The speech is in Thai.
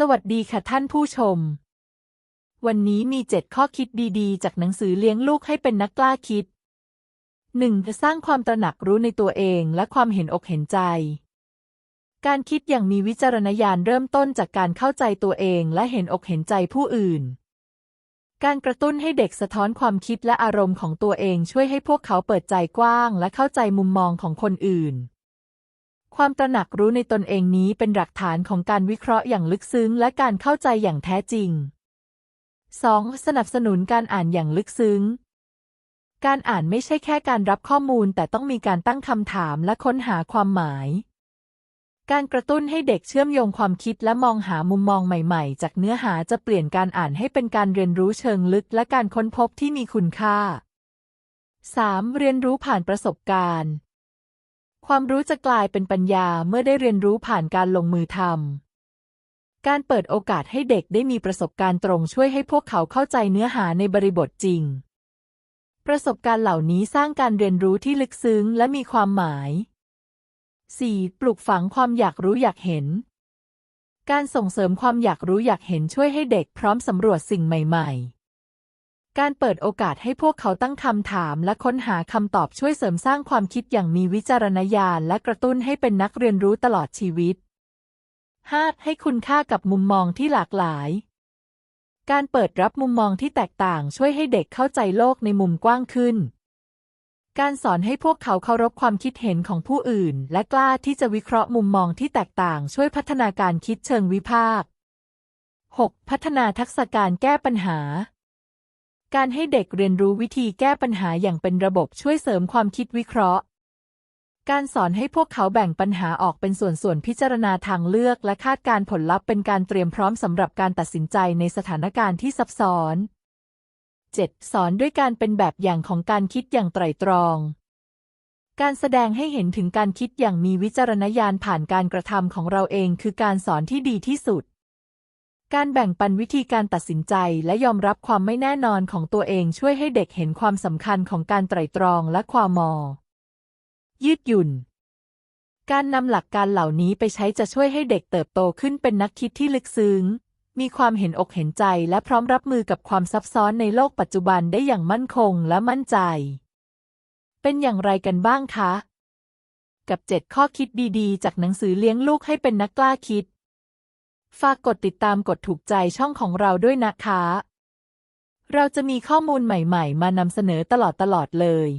สวัสดีค่ะท่านผู้ชม วันนี้มีเจ็ดข้อคิดดีๆ จากหนังสือเลี้ยงลูกให้เป็นนักกล้าคิด 1. สร้างความตระหนักรู้ในตัวเองและความเห็นอกเห็นใจ การคิดอย่างมีวิจารณญาณเริ่มต้นจากการเข้าใจตัวเองและเห็นอกเห็นใจผู้อื่น การกระตุ้นให้เด็กสะท้อนความคิดและอารมณ์ของตัวเองช่วยให้พวกเขาเปิดใจกว้าง และเข้าใจมุมมองของคนอื่น ความตระหนักรู้ในตนเองนี้เป็นหลักฐานของการวิเคราะห์อย่างลึกซึ้งและการเข้าใจอย่างแท้จริง 2. สนับสนุนการอ่านอย่างลึกซึ้ง การอ่านไม่ใช่แค่การรับข้อมูลแต่ต้องมีการตั้งคำถามและค้นหาความหมาย การกระตุ้นให้เด็กเชื่อมโยงความคิดและมองหามุมมองใหม่ๆ จากเนื้อหาจะเปลี่ยนการอ่านให้เป็นการเรียนรู้เชิงลึกและการค้นพบที่มีคุณค่า 3. เรียนรู้ผ่านประสบการณ์ ความรู้จะกลายเป็นปัญญาเมื่อได้เรียนรู้ผ่านการลงมือทำ การเปิดโอกาสให้เด็กได้มีประสบการณ์ตรงช่วยให้พวกเขาเข้าใจเนื้อหาในบริบทจริง ประสบการณ์เหล่านี้สร้างการเรียนรู้ที่ลึกซึ้งและมีความหมาย 4. ปลูกฝังความอยากรู้อยากเห็น การส่งเสริมความอยากรู้อยากเห็นช่วยให้เด็กพร้อมสำรวจสิ่งใหม่ ๆ การเปิดโอกาสให้พวกเขาตั้งคำถามและค้นหาคำตอบช่วยเสริมสร้างความคิดอย่างมีวิจารณญาณและกระตุ้นให้เป็นนักเรียนรู้ตลอดชีวิต 5. ให้คุณค่ากับมุมมองที่หลากหลาย การเปิดรับมุมมองที่แตกต่างช่วยให้เด็กเข้าใจโลกในมุมกว้างขึ้น การสอนให้พวกเขาเคารพความคิดเห็นของผู้อื่น และกล้าที่จะวิเคราะห์มุมมองที่แตกต่างช่วยพัฒนาการคิดเชิงวิพากษ์ 6. พัฒนาทักษะการแก้ปัญหา การให้เด็กเรียนรู้วิธีแก้ปัญหาอย่างเป็นระบบช่วยเสริมความคิดวิเคราะห์ การสอนให้พวกเขาแบ่งปัญหาออกเป็นส่วนๆพิจารณาทางเลือกและคาดการผลลัพธ์เป็นการเตรียมพร้อมสำหรับการตัดสินใจในสถานการณ์ที่ซับซ้อน 7. สอนด้วยการเป็นแบบอย่างของการคิดอย่างไตร่ตรอง การแสดงให้เห็นถึงการคิดอย่างมีวิจารณญาณผ่านการกระทำของเราเองคือการสอนที่ดีที่สุด การแบ่งปันวิธีการตัดสินใจและยอมรับความไม่แน่นอนของตัวเองช่วยให้เด็กเห็นความสำคัญของการไตร่ตรองและความมอ ยืดหยุ่น การนำหลักการเหล่านี้ไปใช้จะช่วยให้เด็กเติบโตขึ้นเป็นนักคิดที่ลึกซึ้ง มีความเห็นอกเห็นใจและพร้อมรับมือกับความซับซ้อนในโลกปัจจุบันได้อย่างมั่นคงและมั่นใจ เป็นอย่างไรกันบ้างคะ กับ 7 ข้อคิดดีๆ จากหนังสือเลี้ยงลูกให้เป็นนักกล้าคิด ฝากกดติดตามกดถูกใจช่องของเราด้วยนะคะ เราจะมีข้อมูลใหม่ ๆ มานำเสนอตลอดๆเลย